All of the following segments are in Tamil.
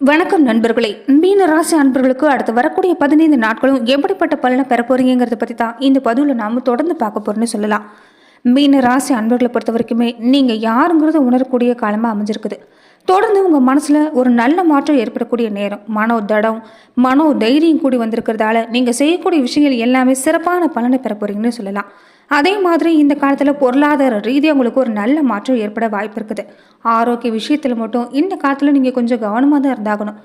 வணக்கம் நண்பர்களே. மீன ராசி அன்பர்களுக்கு அடுத்து வரக்கூடிய பதினைந்து நாட்களும் எப்படிப்பட்ட பலனை பெற போறீங்கிறத பற்றி தான் இந்த பதிவில் நாம் தொடர்ந்து பார்க்க போறோம்னு சொல்லலாம். மீன ராசி அன்பர்களை பொறுத்த வரைக்குமே நீங்கள் யாருங்கிறத உணரக்கூடிய காலமாக அமைஞ்சிருக்குது. தொடர்ந்து உங்கள் மனசில் ஒரு நல்ல மாற்றம் ஏற்படக்கூடிய நேரம் மனோ தடம் மனோ தைரியம் கூடி வந்திருக்கிறதால நீங்கள் செய்யக்கூடிய விஷயங்கள் எல்லாமே சிறப்பான பலனை பெற போகிறீங்கன்னு சொல்லலாம். அதே மாதிரி இந்த காலத்தில் பொருளாதார ரீதியாக உங்களுக்கு ஒரு நல்ல மாற்றம் ஏற்பட வாய்ப்பு இருக்குது. ஆரோக்கிய விஷயத்தில் மட்டும் இந்த காலத்தில் நீங்கள் கொஞ்சம் கவனமாக தான் இருந்தாகணும்.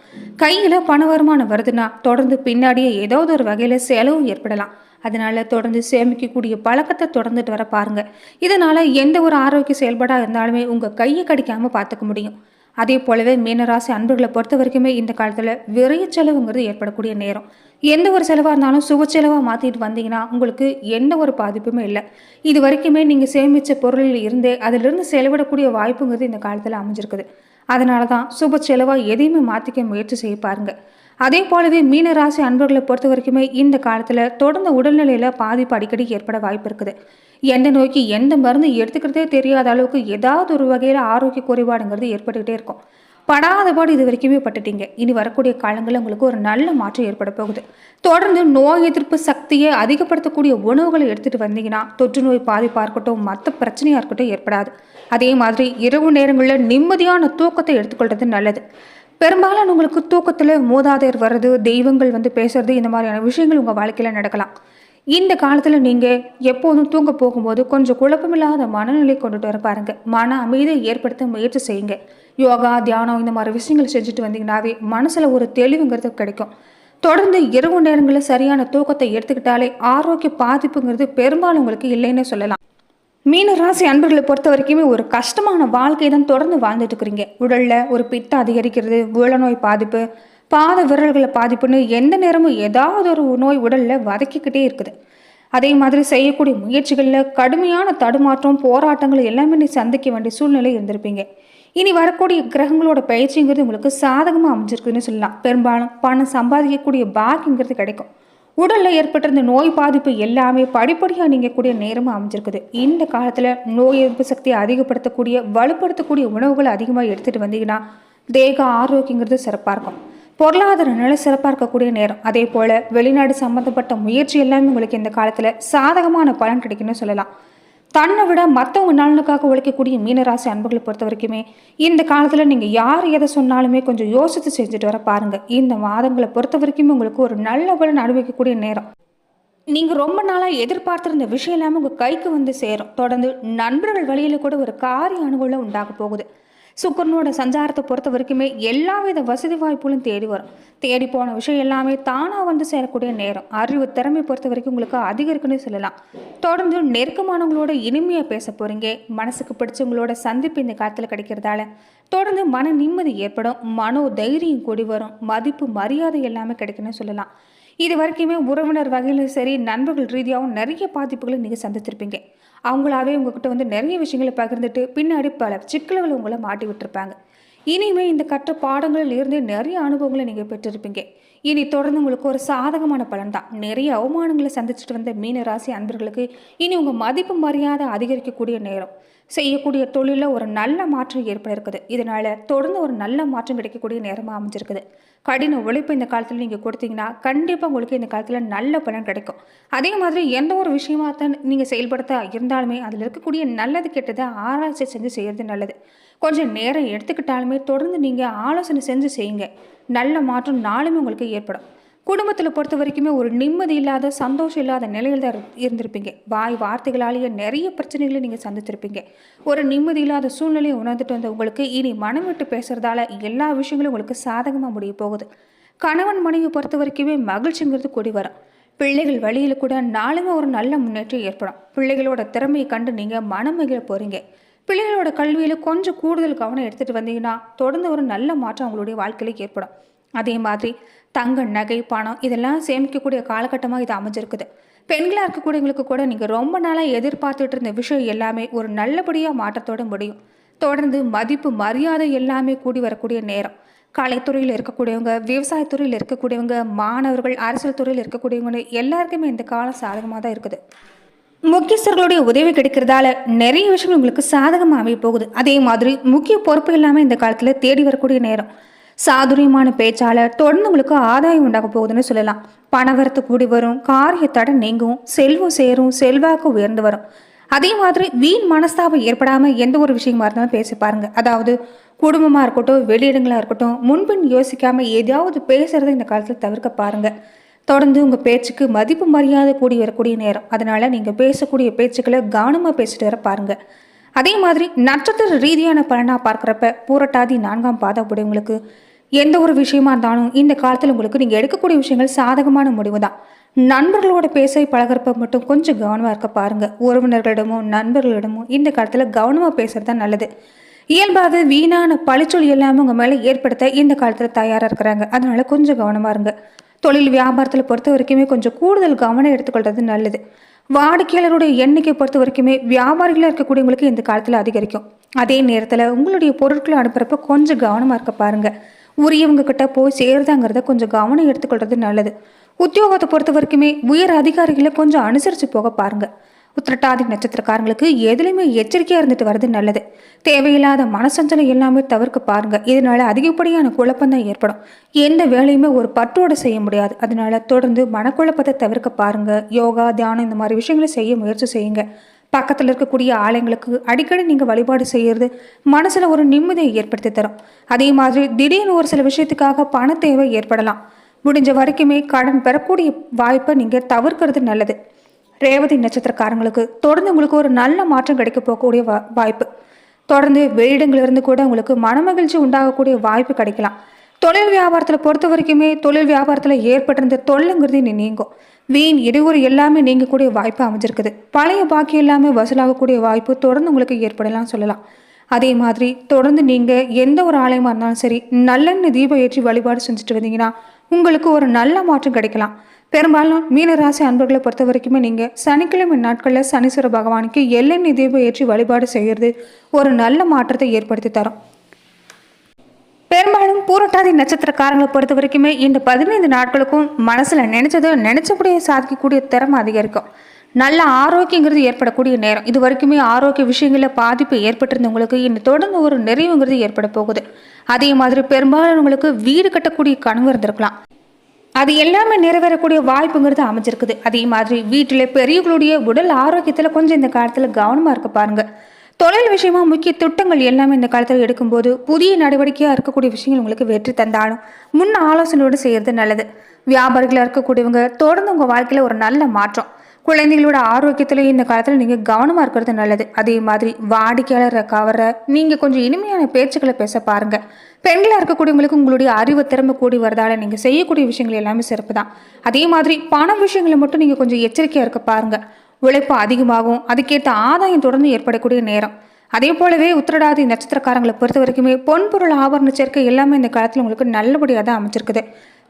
கையில் பண வருமானம் வருதுன்னா தொடர்ந்து பின்னாடியே ஏதாவது ஒரு வகையில் செலவு ஏற்படலாம். அதனால தொடர்ந்து சேமிக்கக்கூடிய பழக்கத்தை தொடர்ந்துட்டு வர பாருங்க. இதனால எந்த ஒரு ஆரோக்கிய செயல்பாடாக இருந்தாலுமே உங்கள் கையை கடிக்காமல் பார்த்துக்க முடியும். அதே போலவே மீனராசி அன்பர்களை பொறுத்த வரைக்குமே இந்த காலத்தில் விரைய செலவுங்கிறது ஏற்படக்கூடிய நேரம். எந்த ஒரு செலவாக இருந்தாலும் சுப செலவாக மாற்றிட்டு வந்தீங்கன்னா உங்களுக்கு எந்த ஒரு பாதிப்புமே இல்லை. இது வரைக்குமே நீங்கள் சேமித்த பொருளில் இருந்தே அதிலிருந்து செலவிடக்கூடிய வாய்ப்புங்கிறது இந்த காலத்தில் அமைஞ்சிருக்குது. அதனால தான் சுப செலவாக எதையுமே மாற்றிக்க முயற்சி செய்ய பாருங்கள் அதே போலவே மீனராசி அன்பர்களை பொறுத்த வரைக்குமே இந்த காலத்தில் தொடர்ந்து உடல்நிலையில் பாதிப்பு அடிக்கடி ஏற்பட வாய்ப்பு இருக்குது. எந்த நோய்க்கு எந்த மருந்து எடுத்துக்கிறதே தெரியாத அளவுக்கு ஏதாவது ஒரு வகையில் ஆரோக்கிய குறைபாடுங்கிறது ஏற்பட்டுக்கிட்டே இருக்கும். படாத பாடு இது வரைக்குமே பட்டுட்டீங்க. இனி வரக்கூடிய காலங்களில் உங்களுக்கு ஒரு நல்ல மாற்றம் ஏற்பட போகுது. தொடர்ந்து நோய் எதிர்ப்பு சக்தியை அதிகப்படுத்தக்கூடிய உணவுகளை எடுத்துகிட்டு வந்தீங்கன்னா தொற்று நோய் பாதிப்பாக இருக்கட்டும் மற்ற பிரச்சனையாக இருக்கட்டும் ஏற்படாது. அதே மாதிரி இரவு நேரங்களில் நிம்மதியான தூக்கத்தை எடுத்துக்கொள்வது நல்லது. பெரும்பாலும் உங்களுக்கு தூக்கத்தில் மூதாதையர் வர்றது தெய்வங்கள் வந்து பேசுறது இந்த மாதிரியான விஷயங்கள் உங்கள் வாழ்க்கையில் நடக்கலாம். இந்த காலத்தில் நீங்கள் எப்போதும் தூங்க போகும்போது கொஞ்சம் குழப்பமில்லாத மனநிலை கொண்டுட்டு வர பாருங்கள் மன அமைதியை ஏற்படுத்த முயற்சி செய்யுங்க. யோகா தியானம் இந்த மாதிரி விஷயங்கள் செஞ்சுட்டு வந்தீங்கன்னாவே மனசில் ஒரு தெளிவுங்கிறது கிடைக்கும். தொடர்ந்து இரவு நேரங்களில் சரியான தூக்கத்தை எடுத்துக்கிட்டாலே ஆரோக்கிய பாதிப்புங்கிறது பெரும்பாலும் உங்களுக்கு இல்லைன்னு சொல்லலாம். மீன ராசி அன்பர்களை பொறுத்த வரைக்குமே ஒரு கஷ்டமான வாழ்க்கையை தான் தொடர்ந்து வாழ்ந்துட்டு இருக்கிறீங்க. உடலில் ஒரு பித்த அதிகரிக்கிறது நோய் பாதிப்பு பாத விரல்களை பாதிப்புன்னு எந்த நேரமும் ஏதாவது ஒரு நோய் உடலில் வதக்கிக்கிட்டே இருக்குது. அதே மாதிரி செய்யக்கூடிய முயற்சிகளில் கடுமையான தடுமாற்றம் போராட்டங்கள் எல்லாமே நீ சந்திக்க வேண்டிய சூழ்நிலை இருந்திருப்பீங்க. இனி வரக்கூடிய கிரகங்களோட பயிற்சிங்கிறது உங்களுக்கு சாதகமாக அமைஞ்சிருக்குதுன்னு சொல்லலாம். பெரும்பாலும் பணம் சம்பாதிக்கக்கூடிய பாக்கிங்கிறது கிடைக்கும். உடலில் ஏற்பட்டிருந்த நோய் பாதிப்பு எல்லாமே படிப்படியாக நீங்கக்கூடிய நேரமாக அமைஞ்சிருக்குது. இந்த காலத்தில் நோய் எதிர்ப்பு சக்தியை அதிகப்படுத்தக்கூடிய வலுப்படுத்தக்கூடிய உணவுகளை அதிகமாக எடுத்துகிட்டு வந்தீங்கன்னா தேக ஆரோக்கியங்கிறது சிறப்பாக இருக்கும். பொருளாதார நிலை சிறப்பாக இருக்கக்கூடிய நேரம். அதே போல் வெளிநாடு சம்மந்தப்பட்ட முயற்சி எல்லாமே உங்களுக்கு இந்த காலத்தில் சாதகமான பலன் கிடைக்குன்னு சொல்லலாம். தன்னை விட மற்றவங்க நலனுக்காக உழைக்கக்கூடிய மீனராசி அன்புகளை பொறுத்த வரைக்குமே இந்த காலத்தில் நீங்கள் யார் எதை சொன்னாலுமே கொஞ்சம் யோசித்து செஞ்சுட்டு வர பாருங்கள் இந்த மாதங்களை பொறுத்த வரைக்குமே உங்களுக்கு ஒரு நல்ல பலன் அனுபவிக்கக்கூடிய நேரம். நீங்கள் ரொம்ப நாளாக எதிர்பார்த்துருந்த விஷயம் எல்லாமே உங்கள் கைக்கு வந்து சேரும். தொடர்ந்து நண்பர்கள் வழியில் கூட ஒரு காரிய அனுகூலம் உண்டாக போகுது. சுக்கரனோட சஞ்சாரத்தை பொறுத்த வரைக்குமே எல்லா வித வசதி வாய்ப்புகளும் தேடி வரும். தேடி போன விஷயம் எல்லாமே தானாக வந்து சேரக்கூடிய நேரம். அறிவு திறமை பொறுத்த வரைக்கும் உங்களுக்கு அதிகரிக்குன்னு சொல்லலாம். தொடர்ந்து நெருக்கமானவங்களோட இனிமையாக பேச போகிறீங்க மனசுக்கு பிடிச்சவங்களோட சந்திப்பு இந்த காலத்தில் கிடைக்கிறதால தொடர்ந்து மன நிம்மதி ஏற்படும். மனோ தைரியம் கூடி வரும். மதிப்பு மரியாதை எல்லாமே கிடைக்குன்னு சொல்லலாம். இது வரைக்குமே உறவினர் வகையிலும் சரி நண்பர்கள் ரீதியாகவும் நிறைய பாதிப்புகளை நீங்கள் சந்தித்திருப்பீங்க. அவங்களாவே உங்ககிட்ட வந்து நிறைய விஷயங்களை பகிர்ந்துட்டு பின்னாடி பல சிக்கல்களை உங்களை மாட்டி விட்டுருப்பாங்க. இனிமே இந்த கற்ற பாடங்களில் இருந்து நிறைய அனுபவங்களை நீங்கள் பெற்றிருப்பீங்க. இனி தொடர்ந்து உங்களுக்கு ஒரு சாதகமான பலன் தான். நிறைய அவமானங்களை சந்திச்சுட்டு வந்த மீனராசி அன்பர்களுக்கு இனி உங்கள் மதிப்பு மரியாதை அதிகரிக்கக்கூடிய நேரம். செய்யக்கூடிய தொழிலில் ஒரு நல்ல மாற்றம் ஏற்பட இருக்குது இதனால் தொடர்ந்து ஒரு நல்ல மாற்றம் கிடைக்கக்கூடிய நேரமாக அமைஞ்சிருக்குது. கடின உழைப்பு இந்த காலத்தில் நீங்கள் கொடுத்தீங்கன்னா கண்டிப்பாக உங்களுக்கு இந்த காலத்தில் நல்ல பலன் கிடைக்கும். அதே மாதிரி எந்த ஒரு விஷயமா தான் நீங்கள் செயல்படுத்த இருந்தாலுமே அதில் இருக்கக்கூடிய நல்லது கெட்டதை ஆராய்ச்சி செஞ்சு செய்கிறது நல்லது. கொஞ்சம் நேரம் எடுத்துக்கிட்டாலுமே தொடர்ந்து நீங்கள் ஆலோசனை செஞ்சு செய்யுங்க. நல்ல மாற்றம் நாளுமே உங்களுக்கு ஏற்படும். குடும்பத்தில் பொறுத்த வரைக்குமே ஒரு நிம்மதி இல்லாத சந்தோஷம் இல்லாத நிலையில் தான் இரு- இருந்திருப்பீங்க. வாய் வார்த்தைகளாலேயே நிறைய பிரச்சனைகளை நீங்கள் சந்திச்சிருப்பீங்க ஒரு நிம்மதி இல்லாத சூழ்நிலையை உணர்ந்துட்டு வந்த உங்களுக்கு இனி மனம் விட்டு பேசுகிறதால எல்லா விஷயங்களும் உங்களுக்கு சாதகமாக முடிய போகுது. கணவன் மனைவி பொறுத்த வரைக்குமே மகிழ்ச்சிங்கிறது கூடி வரும். பிள்ளைகள் வழியில் கூட நாளுமே ஒரு நல்ல முன்னேற்றம் ஏற்படும். பிள்ளைகளோட திறமையை கண்டு நீங்கள் மனம் மகிழ போகிறீங்க பிள்ளைகளோட கல்வியில் கொஞ்சம் கூடுதல் கவனம் எடுத்துகிட்டு வந்தீங்கன்னா தொடர்ந்து ஒரு நல்ல மாற்றம் அவங்களுடைய வாழ்க்கையில் ஏற்படும். அதே மாதிரி தங்க நகை பணம் இதெல்லாம் சேமிக்கக்கூடிய காலகட்டமாக இது அமைஞ்சிருக்குது. பெண்களாக இருக்கக்கூடியவங்களுக்கு கூட நீங்கள் ரொம்ப நாளாக எதிர்பார்த்துட்டு இருந்த விஷயம் எல்லாமே ஒரு நல்லபடியாக மாற்றத்தோட முடியும். தொடர்ந்து மதிப்பு மரியாதை எல்லாமே கூடி வரக்கூடிய நேரம். கலைத்துறையில் இருக்கக்கூடியவங்க விவசாயத்துறையில் இருக்கக்கூடியவங்க மாணவர்கள் அரசியல் துறையில் இருக்கக்கூடியவங்க எல்லாருக்குமே இந்த காலம் சாதகமாக தான் இருக்குது. முக்கியஸ்தர்களுடைய உதவி கிடைக்கிறதால நிறைய விஷயங்கள் உங்களுக்கு சாதகமாக அமைய போகுது. அதே மாதிரி முக்கிய பொறுப்பு இல்லாமல் இந்த காலத்தில் தேடி வரக்கூடிய நேரம். சாதுரியமான பேச்சாளர் தொடர்ந்து உங்களுக்கு ஆதாயம் உண்டாக போகுதுன்னு சொல்லலாம். பணவரத்து கூடி வரும் காரிய தடை நீங்கும் செல்வம் சேரும் செல்வாக்கு உயர்ந்து வரும். அதே மாதிரி வீண் மனஸ்தாபம் ஏற்படாமல் எந்த ஒரு விஷயமா இருந்தாலும் பேசி பாருங்க. அதாவது குடும்பமாக இருக்கட்டும் வெளியிடங்களாக இருக்கட்டும் முன்பின் யோசிக்காமல் ஏதாவது பேசுகிறத இந்த காலத்தில் தவிர்க்க பாருங்க. தொடர்ந்து உங்கள் பேச்சுக்கு மதிப்பு மரியாதை கூடி வரக்கூடிய நேரம். அதனால நீங்கள் பேசக்கூடிய பேச்சுக்களை கவனமாக பேசிட்டு வர பாருங்கள் அதே மாதிரி நட்சத்திர ரீதியான பலனாக பார்க்குறப்ப பூரட்டாதி நான்காம் பாதம் உடையவங்களுக்கு எந்த ஒரு விஷயமா இருந்தாலும் இந்த காலத்தில் உங்களுக்கு நீங்கள் எடுக்கக்கூடிய விஷயங்கள் சாதகமான முடிவு தான் நண்பர்களோட பேச பழகிறப்ப மட்டும் கொஞ்சம் கவனமாக இருக்க பாருங்கள் உறவினர்களிடமும் நண்பர்களிடமும் இந்த காலத்தில் கவனமாக பேசுகிறது தான் நல்லது. இயல்பாக வீணான பழிச்சொல் எல்லாமே உங்கள் மேலே ஏற்படுத்த இந்த காலத்தில் தயாராக இருக்கிறாங்க. அதனால கொஞ்சம் கவனமாக இருங்க. தொழில் வியாபாரத்தில் பொறுத்த வரைக்குமே கொஞ்சம் கூடுதல் கவனம் எடுத்துக்கொள்வது நல்லது. வாடிக்கையாளருடைய எண்ணிக்கை பொறுத்த வரைக்குமே வியாபாரிகளாக இருக்கக்கூடியவங்களுக்கு இந்த காலத்தில் அதிகரிக்கும். அதே நேரத்தில் உங்களுடைய பொருட்களை அனுப்புகிறப்ப கொஞ்சம் கவனமாக இருக்க பாருங்கள் உரியவங்க கிட்ட போய் சேருதாங்கிறத கொஞ்சம் கவனம் எடுத்துக்கொள்றது நல்லது. உத்தியோகத்தை பொறுத்த வரைக்குமே உயர் அதிகாரிகளை கொஞ்சம் அனுசரித்து போக பாருங்கள் உத்திரட்டாதி நட்சத்திரக்காரங்களுக்கு எதுலையுமே எச்சரிக்கையாக இருந்துட்டு வர்றது நல்லது. தேவையில்லாத மனசஞ்சலம் எல்லாமே தவிர்க்க பாருங்க. இதனால அதிகப்படியான குழப்பம் தான் ஏற்படும். எந்த வேலையுமே ஒரு பற்றோடு செய்ய முடியாது. அதனால தொடர்ந்து மனக்குழப்பத்தை தவிர்க்க பாருங்க. யோகா தியானம் இந்த மாதிரி விஷயங்களை செய்ய முயற்சி செய்யுங்க. பக்கத்தில் இருக்கக்கூடிய ஆலயங்களுக்கு அடிக்கடி நீங்கள் வழிபாடு செய்கிறது மனசில் ஒரு நிம்மதியை ஏற்படுத்தி தரும். அதே மாதிரி திடீர்னு ஒரு சில விஷயத்துக்காக பண தேவை ஏற்படலாம். முடிஞ்ச வரைக்குமே கடன் பெறக்கூடிய வாய்ப்பை நீங்கள் தவிர்க்கிறது நல்லது. ரேவதி நட்சத்திரக்காரங்களுக்கு தொடர்ந்து உங்களுக்கு ஒரு நல்ல மாற்றம் கிடைக்க போகக்கூடிய வாய்ப்பு. தொடர்ந்து வெளியிடங்களிலிருந்து கூட உங்களுக்கு மனமகிழ்ச்சி உண்டாகக்கூடிய வாய்ப்பு கிடைக்கலாம். தொழில் வியாபாரத்தில் பொறுத்த வரைக்குமே தொழில் வியாபாரத்தில் ஏற்பட்டிருந்த தொல்லுங்கிறது இனி நீங்கும். வீண் இடையூறு எல்லாமே நீங்கக்கூடிய வாய்ப்பு அமைஞ்சிருக்குது. பழைய பாக்கி எல்லாமே வசூலாகக்கூடிய வாய்ப்பு தொடர்ந்து உங்களுக்கு ஏற்படலாம் சொல்லலாம். அதே மாதிரி தொடர்ந்து நீங்கள் எந்த ஒரு ஆலயமாக இருந்தாலும் சரி நல்லெண்ணெய் தீபம் ஏற்றி வழிபாடு செஞ்சுட்டு வந்தீங்கன்னா உங்களுக்கு ஒரு நல்ல மாற்றம் கிடைக்கலாம். பெரும்பாலும் மீனராசி அன்பர்களை பொறுத்த வரைக்குமே நீங்கள் சனிக்கிழமை நாட்களில் சனீஸ்வர பகவானுக்கு எல்லை தீபம் ஏற்றி வழிபாடு செய்கிறது ஒரு நல்ல மாற்றத்தை ஏற்படுத்தி தரும். பெரும்பாலும் பூரட்டாதி நட்சத்திரக்காரங்களை பொறுத்த வரைக்குமே இந்த பதினைந்து நாட்களுக்கும் மனசில் நினைச்சதை நினைச்சபடியே சாதிக்கக்கூடிய திறமை அதிகரிக்கும். நல்ல ஆரோக்கியங்கிறது ஏற்படக்கூடிய நேரம். இது வரைக்குமே ஆரோக்கிய விஷயங்களில் பாதிப்பு ஏற்பட்டிருந்தவங்களுக்கு இந்த தொடர்ந்து ஒரு நிறைவுங்கிறது ஏற்பட போகுது. அதே மாதிரி பெரும்பாலானவங்களுக்கு வீடு கட்டக்கூடிய கனவு இருந்திருக்கலாம். அது எல்லாமே நிறைவேறக்கூடிய வாய்ப்புங்கிறது அமைஞ்சிருக்குது. அதே மாதிரி வீட்டில் பெரியவங்களுடைய உடல் ஆரோக்கியத்தில் கொஞ்சம் இந்த காலத்தில் கவனமாக இருக்க பாருங்க. தொழில் விஷயமா முக்கிய திட்டங்கள் எல்லாமே இந்த காலத்தில் எடுக்கும்போது புதிய நடவடிக்கையாக இருக்கக்கூடிய விஷயங்கள் உங்களுக்கு வெற்றி தந்தாலும் முன் ஆலோசனையோடு செய்கிறது நல்லது. வியாபாரிகளாக இருக்கக்கூடியவங்க தொடர்ந்து உங்கள் வாழ்க்கையில் ஒரு நல்ல மாற்றம். குழந்தைகளோட ஆரோக்கியத்தில் இந்த காலத்தில் நீங்கள் கவனமாக இருக்கிறது நல்லது. அதே மாதிரி வாடிக்கையாளரை கவர நீங்கள் கொஞ்சம் இனிமையான பேச்சுக்களை பேச பாருங்க. பெண்களாக இருக்கக்கூடியவங்களுக்கு உங்களுடைய அறிவு திறமை கூடி வரதால நீங்கள் செய்யக்கூடிய விஷயங்கள் எல்லாமே சிறப்பு தான். அதே மாதிரி பண விஷயங்களை மட்டும் நீங்கள் கொஞ்சம் எச்சரிக்கையாக இருக்க பாருங்க. உழைப்பு அதிகமாகும். அதுக்கேற்ற ஆதாயம் தொடர்ந்து ஏற்படக்கூடிய நேரம். அதே போலவே உத்திரடாதி நட்சத்திரக்காரங்களை பொறுத்த வரைக்குமே பொன்பொருள் ஆபரண சேர்க்கை எல்லாமே இந்த காலத்தில் உங்களுக்கு நல்லபடியாக தான் அமைச்சிருக்குது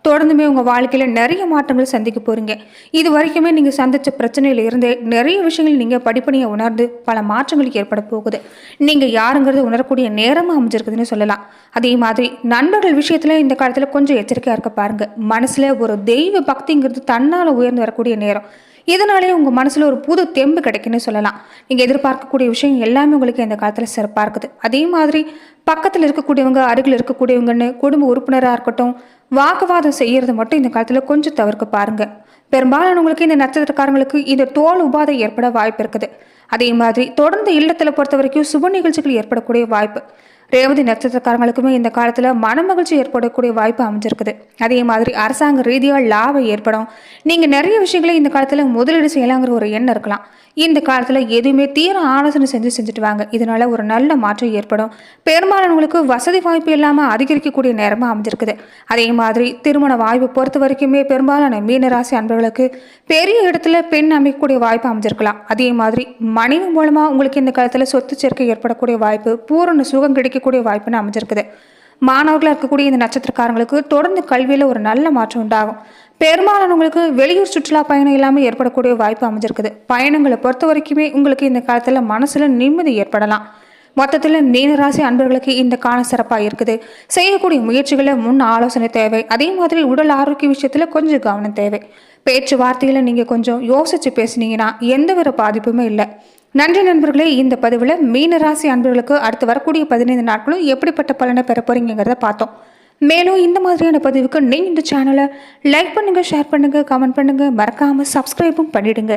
தொடர்ந்துமே உங்கள் வாழ்க்கையில் நிறைய மாற்றங்கள் சந்திக்க போகிறீங்க இது வரைக்குமே நீங்கள் சந்தித்த பிரச்சனையில் இருந்து நிறைய விஷயங்கள் நீங்கள் படிப்பனையை உணர்ந்து பல மாற்றங்கள் ஏற்பட போகுது. நீங்கள் யாருங்கிறது உணரக்கூடிய நேரமாக அமைஞ்சிருக்குதுன்னு சொல்லலாம். அதே மாதிரி நண்பர்கள் விஷயத்தில் இந்த காலத்தில் கொஞ்சம் எச்சரிக்கையாக இருக்க பாருங்கள் மனசில் ஒரு தெய்வ பக்திங்கிறது தன்னால் உயர்ந்து வரக்கூடிய நேரம். இதனாலே உங்கள் மனசில் ஒரு புது தெம்பு கிடைக்குன்னு சொல்லலாம். நீங்கள் எதிர்பார்க்கக்கூடிய விஷயம் எல்லாமே உங்களுக்கு இந்த காலத்தில் சிறப்பாக இருக்குது. அதே மாதிரி பக்கத்தில் இருக்கக்கூடியவங்க அருகில் இருக்கக்கூடியவங்கன்னு குடும்ப உறுப்பினராக இருக்கட்டும் வாக்குவாதம் செய்கிறது மட்டும் இந்த காலத்தில் கொஞ்சம் தவிர்க்க பாருங்க. பெரும்பாலானவங்களுக்கு இந்த நட்சத்திரக்காரங்களுக்கு இந்த தோல் உபாதை ஏற்பட வாய்ப்பு இருக்குது. அதே மாதிரி தொடர்ந்து இல்லத்தில் பொறுத்த வரைக்கும் சுப நிகழ்ச்சிகள் ஏற்படக்கூடிய வாய்ப்பு. ரேவதி நட்சத்திரக்காரங்களுக்குமே இந்த காலத்தில் மனமகிழ்ச்சி ஏற்படக்கூடிய வாய்ப்பு அமைஞ்சிருக்குது. அதே மாதிரி அரசாங்க ரீதியாக லாபம் ஏற்படும். நீங்கள் நிறைய விஷயங்களை இந்த காலத்தில் முதலீடு செய்யலாங்கிற ஒரு எண்ணம் இருக்கலாம். இந்த காலத்தில் எதுவுமே தீர ஆலோசனை செஞ்சு செஞ்சுட்டு வாங்க. இதனால ஒரு நல்ல மாற்றம் ஏற்படும். பெரும்பாலானவங்களுக்கு வசதி வாய்ப்பு இல்லாமல் அதிகரிக்கக்கூடிய நேரமாக அமைஞ்சிருக்குது. அதே மாதிரி திருமண வாய்ப்பு பொறுத்த வரைக்குமே பெரும்பாலான மீனராசி அன்பர்களுக்கு பெரிய இடத்துல பெண் அமைக்கக்கூடிய வாய்ப்பு அமைஞ்சிருக்கலாம். அதே மாதிரி மனைவி மூலமாக உங்களுக்கு இந்த காலத்தில் சொத்து சேர்க்கை ஏற்படக்கூடிய வாய்ப்பு பூரண சுகம் கிடைக்கக்கூடிய வாய்ப்புன்னு அமைஞ்சிருக்குது. மாணவர்களாக இருக்கக்கூடிய இந்த நட்சத்திரக்காரங்களுக்கு தொடர்ந்து கல்வியில் ஒரு நல்ல மாற்றம் உண்டாகும். பெரும்பாலானவங்களுக்கு வெளியூர் சுற்றுலா பயணம் இல்லாமல் ஏற்படக்கூடிய வாய்ப்பு அமைஞ்சிருக்குது. பயணங்களை பொறுத்த வரைக்குமே உங்களுக்கு இந்த காலத்தில் மனசில் நிம்மதி ஏற்படலாம். மொத்தத்தில் மீனராசி அன்பர்களுக்கு இந்த காலம் சிறப்பாக இருக்குது. செய்யக்கூடிய முயற்சிகளை முன் ஆலோசனை தேவை. அதே மாதிரி உடல் ஆரோக்கிய விஷயத்தில் கொஞ்சம் கவனம் தேவை. பேச்சுவார்த்தையில் நீங்கள் கொஞ்சம் யோசித்து பேசுனீங்கன்னா எந்த வித பாதிப்புமே இல்லை. நன்றி நண்பர்களே இந்த பதிவில் மீனராசி அன்பர்களுக்கு அடுத்து வரக்கூடிய பதினைந்து நாட்களும் எப்படிப்பட்ட பலனை பெற போறீங்கிறத பார்த்தோம். மேலும் இந்த மாதிரியான பதிவுக்கு நீங்கள் இந்த சேனலை லைக் பண்ணுங்கள் ஷேர் பண்ணுங்கள் கமெண்ட் பண்ணுங்கள் மறக்காமல் சப்ஸ்கிரைபும் பண்ணிவிடுங்க